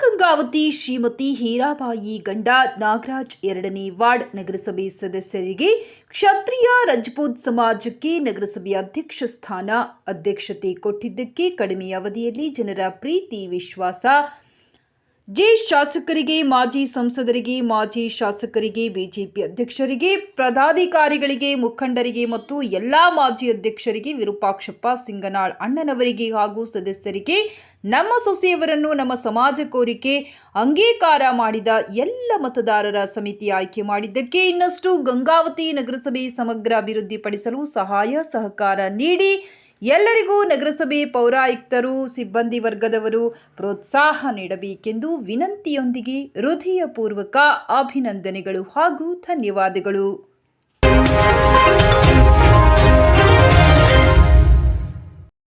ಗಂಗಾವತಿ ಶ್ರೀಮತಿ ಹೀರಾಬಾಯಿ ಗಂಡ ನಾಗರಾಜ್ ಎರಡನೇ ವಾರ್ಡ್ ನಗರಸಭೆ ಸದಸ್ಯರಿಗೆ ಕ್ಷತ್ರಿಯ ರಜಪೂತ್ ಸಮಾಜಕ್ಕೆ ನಗರಸಭೆ ಅಧ್ಯಕ್ಷ ಸ್ಥಾನ ಅಧ್ಯಕ್ಷತೆ ಕೊಟ್ಟಿದ್ದಕ್ಕೆ ಕಡಿಮೆ ಅವಧಿಯಲ್ಲಿ ಜನರ ಪ್ರೀತಿ, ವಿಶ್ವಾಸ ಜೆ ಶಾಸಕರಿಗೆ, ಮಾಜಿ ಸಂಸದರಿಗೆ, ಮಾಜಿ ಶಾಸಕರಿಗೆ, ಬಿಜೆಪಿ ಅಧ್ಯಕ್ಷರಿಗೆ, ಪದಾಧಿಕಾರಿಗಳಿಗೆ, ಮುಖಂಡರಿಗೆ ಮತ್ತು ಎಲ್ಲಾ ಮಾಜಿ ಅಧ್ಯಕ್ಷರಿಗೆ ವಿರೂಪಾಕ್ಷಪ್ಪ, ಸಿಂಗನಾಳ್ ಅಣ್ಣನವರಿಗೆ ಹಾಗೂ ಸದಸ್ಯರಿಗೆ ನಮ್ಮ ಸೊಸೆಯವರನ್ನು ನಮ್ಮ ಸಮಾಜ ಕೋರಿಕೆ ಅಂಗೀಕಾರ ಮಾಡಿದ ಎಲ್ಲ ಮತದಾರರ ಸಮಿತಿ ಆಯ್ಕೆ ಮಾಡಿದ್ದಕ್ಕೆ ಇನ್ನಷ್ಟು ಗಂಗಾವತಿ ನಗರಸಭೆ ಸಮಗ್ರ ಅಭಿವೃದ್ಧಿಪಡಿಸಲು ಸಹಾಯ, ಸಹಕಾರ ನೀಡಿ ಎಲ್ಲರಿಗೂ ನಗರಸಭೆ ಪೌರಾಯುಕ್ತರು ಸಿಬ್ಬಂದಿ ವರ್ಗದವರು ಪ್ರೋತ್ಸಾಹ ನೀಡಬೇಕೆಂದು ವಿನಂತಿಯೊಂದಿಗೆ ಹೃದಯಪೂರ್ವಕ ಅಭಿನಂದನೆಗಳು ಹಾಗೂ ಧನ್ಯವಾದಗಳು.